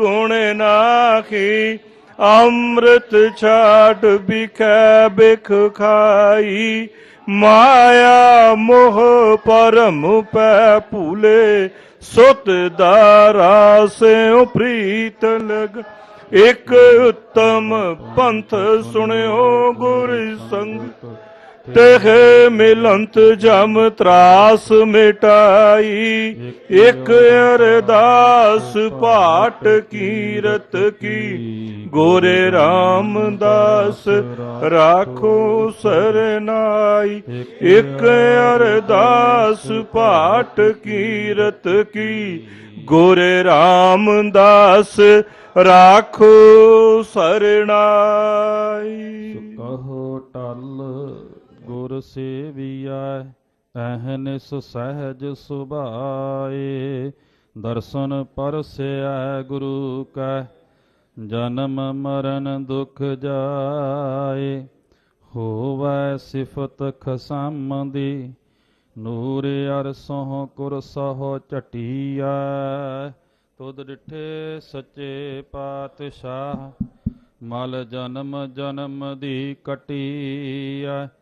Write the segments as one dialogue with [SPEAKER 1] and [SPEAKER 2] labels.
[SPEAKER 1] ਗੁਣ ਨਾਖੀ, ਅੰਮ੍ਰਿਤ ਛਾੜ ਬਿਖੈ ਬਿਖ ਖਾਈ। ਮਾਇਆ ਮੋਹ ਪਰਮ ਪੈ ਭੂਲੇ, ਸੁਤ ਦਾਰਾ ਸਿਉ ਪ੍ਰੀਤ ਲਗ। ਇਕ ਉੱਤਮ ਪੰਥ ਸੁਣਿਓ ਗੁਰ ਸੰਗ। ਤਹ ਮਿਲੰਤ ਜਮ ਤਰਾਸ ਮਿਟਾਈ, ਇਕ ਅਰਦਾਸ ਪਾਟ ਕੀਰਤ ਕੀ। ਗੋਰੇ ਰਾਮਦਾਸ ਰਾਖੋ ਸਰਨਾਈ, ਇਕ ਅਰਦਾਸ ਪਾਟ ਕੀਰਤ ਕੀ। ਗੋਰੇ ਰਾਮਦਾਸ ਰਾਖੋ ਸਰਨਾਈ।
[SPEAKER 2] ਕਹੋ ਟਲ ਗੁਰ ਸੇਵੀਐ ਅਹਨਿਸ ਸਹਿਜ ਸੁਭਾਏ। ਦਰਸ਼ਨ ਪਰਸੈ ਗੁਰੂ ਕੈ, ਜਨਮ ਮਰਨ ਦੁਖ ਜਾਏ। ਹੋਵੈ ਸਿਫਤ ਖਸਮ ਦੀ ਨੂਰ ਅਰਸੋਂ ਕੁਰਸਹੁ ਝਟੀਐ। ਤੁਧ ਡਿਠੇ ਸੱਚੇ ਪਾਤਸ਼ਾਹ, ਮਲ ਜਨਮ ਜਨਮ ਦੀ ਕਟੀਐ।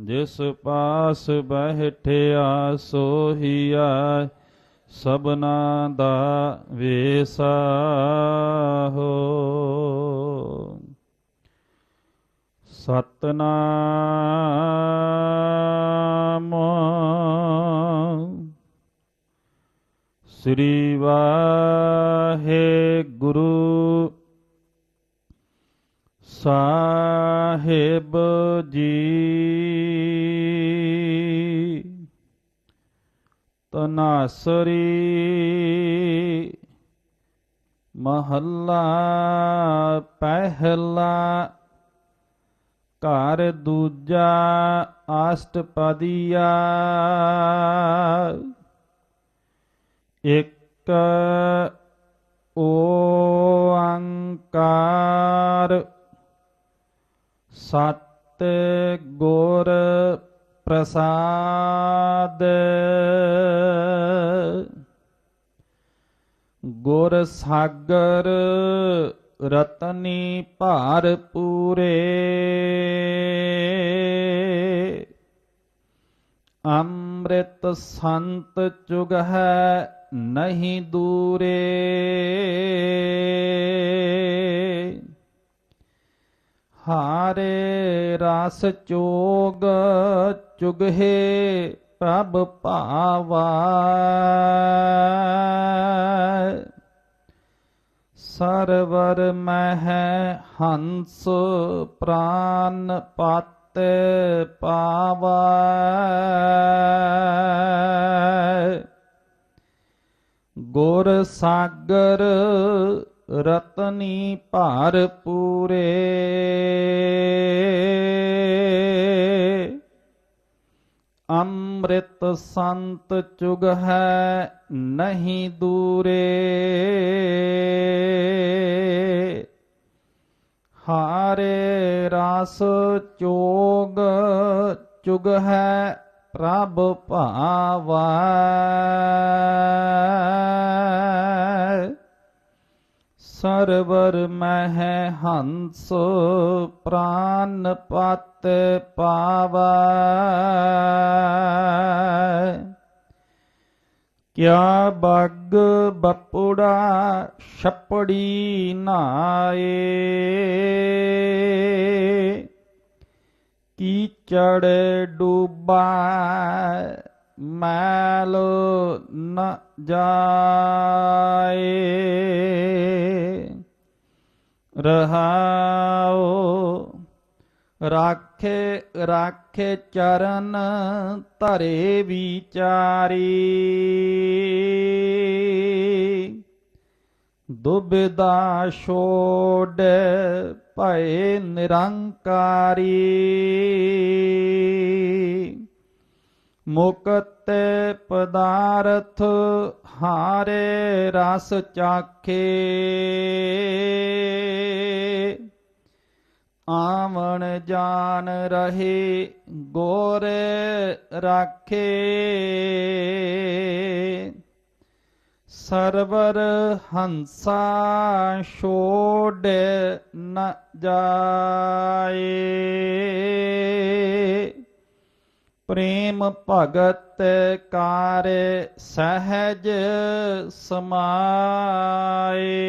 [SPEAKER 2] ਜਿਸ ਪਾਸ ਬਹਿਠਿਆ ਸੋਹੀਆ ਸਭਨਾ ਦਾ ਵੇਸਾਹੋ ਸਤਨਾਮ ਸ੍ਰੀ ਵਾਹਿਗੁਰੂ। ਸਾਹਿਬ ਜੀ। ਤਨਾਸਰੀ ਮਹੱਲਾ ਪਹਿਲਾ ਘਰ ਦੂਜਾ ਅਸ਼ਟਪਦੀਆ। ਇੱਕ ਓੰਕਾਰ ਸਤ ਗੁਰ ਪ੍ਰਸਾਦ। ਗੁਰ ਸਾਗਰ ਰਤਨੀ ਭਾਰ ਪੂਰੇ। ਅੰਮ੍ਰਿਤ ਸੰਤ ਚੁਗ ਹੈ ਨਹੀਂ ਦੂਰੇ। ਹਾਰੇ ਰਸ ਚੋਗ ਚੁਗਹੇ ਪ੍ਰਭ ਭਾਵਾ। ਸਰਵਰ ਮਹਿ ਹੰਸ ਪ੍ਰਾਨ ਪਤ ਪਾਵਾ। ਗੁਰ ਸਾਗਰ ਰਤਨੀ ਭਾਰ ਪੂਰੇ। ਅੰਮ੍ਰਿਤ ਸੰਤ ਚੁਗ ਹੈ ਨਹੀਂ ਦੂਰੇ। ਹਾਰੇ ਰਸ ਚੋਗ ਚੁਗ ਹੈ ਪ੍ਰਭ ਭਾਵਾ। ਸਰਵਰ ਮਹਿ ਹੰਸ ਪ੍ਰਾਨ ਪਤ ਪਾਵਾ। ਕਿਆ ਬੱਗ ਬਪੁੜਾ ਛਪੜੀ ਨਾਏ। ਕੀਚੜ ਡੂਬਾ ਮੈਲ ਨ ਜਾਏ। ਰਹਾਓ। ਰਾਖੇ ਰਾਖੇ ਚਰਨ ਧਰੇ ਵਿਚਾਰੀ। ਦੁਬਿਦਾ ਛੋੜ ਭਏ ਨਿਰੰਕਾਰੀ। ਮੁਕਤ ਪਦਾਰਥ ਹਾਰੇ ਰਸ ਚਾਖੇ। ਆਵਣ ਜਾਨ ਰਹੇ, ਗੋਰ ਰਾਖੇ। ਸਰਵਰ ਹੰਸਾ ਛੋੜ ਨ ਜਾਏ। ਪ੍ਰੇਮ ਭਗਤ ਕਾਰ ਸਹਿਜ ਸਮਾਏ।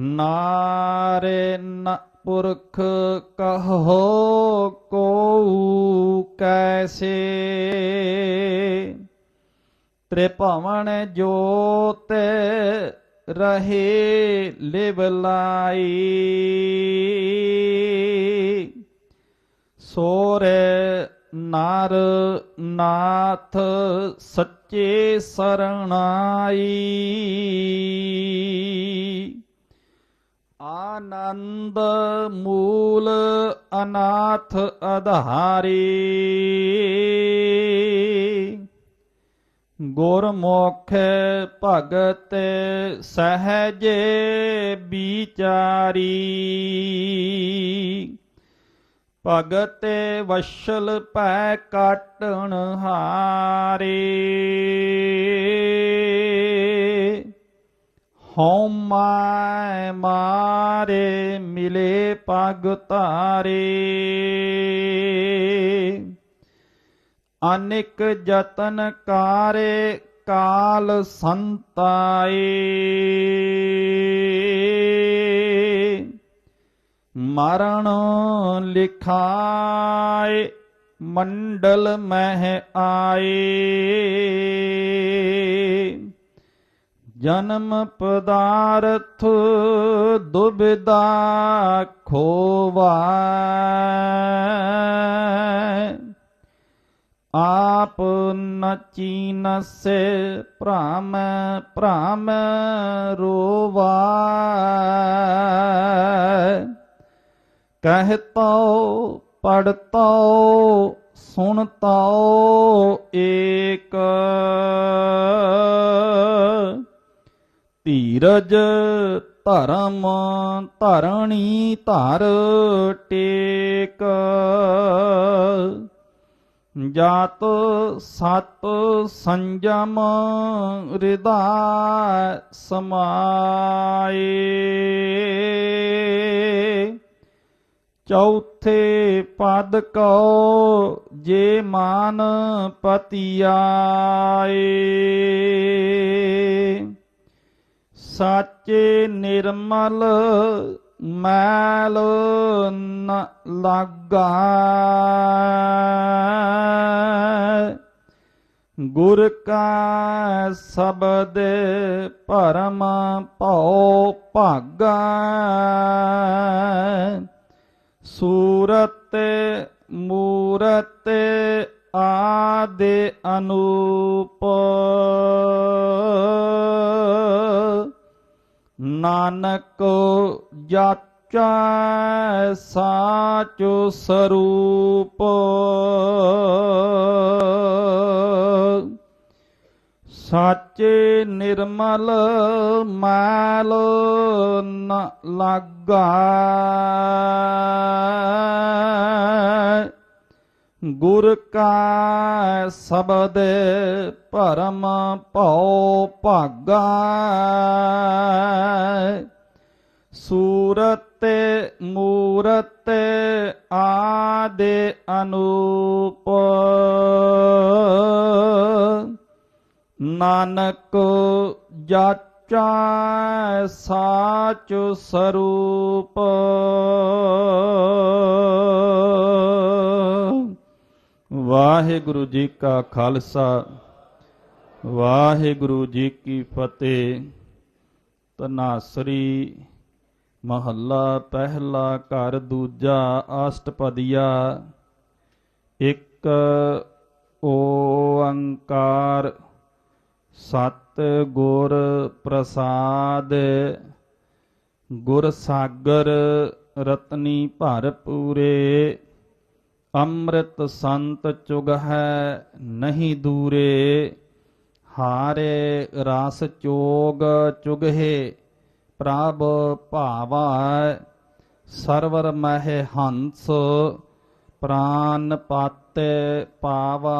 [SPEAKER 2] ਨਾਰੇ ਨ ਪੁਰਖ ਕਹੋ ਕੋ ਕੈਸੇ। ਤ੍ਰਿਭਵਨ ਜੋਤ ਰਹੇ ਲਿਵ ਲਾਈ। ਸੋਰੇ ਨਰ ਨਾਥ ਸੱਚੇ ਸਰਣਾਈ ਆਨੰਦ ਮੂਲ ਅਨਾਥ ਅਧਾਰੀ। ਗੁਰਮੁਖ ਭਗਤ ਸਹਜੇ ਵਿਚਾਰੀ। ਭਗਤ ਵਸ਼ਲ ਪੈ ਕਾਟਣ ਹਾਰੇ। ਹਉ ਮਾਇ ਮਾਰੇ ਮਿਲੇ ਪਗ ਧਾਰੇ। ਅਨਿਕ ਜਤਨ ਕਾਰੇ ਕਾਲ ਸੰਤਾਏ। ਮਰਨ ਲਿਖਾਏ ਮੰਡਲ ਮਹਿ ਆਏ। ਜਨਮ ਪਦਾਰਥ ਦੁਬਿਦਾ ਖੋਵਾ ਆਪ ਨ ਚੀਨਸੇ ਭ੍ਰਮ ਭ੍ਰਮ ਰੋਵਾ ਕਹਤੋ ਪੜਤੋ ਸੁਣਤੋ ਏਕ। ਧੀਰਜ ਧਰਮ ਧਰਣੀ ਧਰ ਟੇਕ। ਜਾਤ ਸਤ ਸੰਜਮ ਹਿਰਦਾ ਸਮਾਏ। ਚੌਥੇ ਪਦ ਕੋ ਜੇ ਮਾਨ ਪਤਿਆਏ। ਸਾਚੇ ਨਿਰਮਲ ਮੈਲ ਨ ਲਾਗਾ। ਗੁਰ ਕਾ ਸ਼ਬਦ ਪਰਮ ਭਉ ਭਾਗਾ। ਸੂਰਤ ਮੂਰਤ ਆਦੇ ਅਨੂਪ। ਨਾਨਕ ਜਾਚੈ ਸਾਚੋ ਸਰੂਪ। ਸਾਚੇ ਨਿਰਮਲ ਮੈਲ ਨ ਲਾਗਾ। ਗੁਰ ਕਾ ਸ਼ਬਦ ਪਰਮ ਭਉ ਭਾਗਾ। ਸੂਰਤ ਮੂਰਤ ਆਦੇ ਅਨੂਪ। ਨਾਨਕ ਜਾਚਾ ਸਾਚ ਸਰੂਪ। ਵਾਹਿਗੁਰੂ ਜੀ ਕਾ ਖਾਲਸਾ, ਵਾਹਿਗੁਰੂ ਜੀ ਕੀ ਫਤਿਹ। ਤਨਾਸਰੀ ਮਹੱਲਾ, ਪਹਿਲਾ ਘਰ, ਦੂਜਾ ਅਸ਼ਟਪਦੀਆ ਇੱਕ ਓੰਕਾਰ ਸਤ ਗੁਰ ਪ੍ਰਸਾਦ। ਗੁਰ ਸਾਗਰ ਰਤਨੀ ਭਰ ਪੂਰੇ। ਅੰਮ੍ਰਿਤ ਸੰਤ ਚੁਗ ਹੈ ਨਹੀਂ ਦੂਰੇ, ਹਾਰੇ ਰਾਸ ਚੋਗ ਚੁਗਹੇ, ਪ੍ਰਭ ਭਾਵਾ ਸਰਵਰ ਮਹਿ ਹੰਸ, ਪ੍ਰਾਨ ਪਾਤੇ ਪਾਵਾ।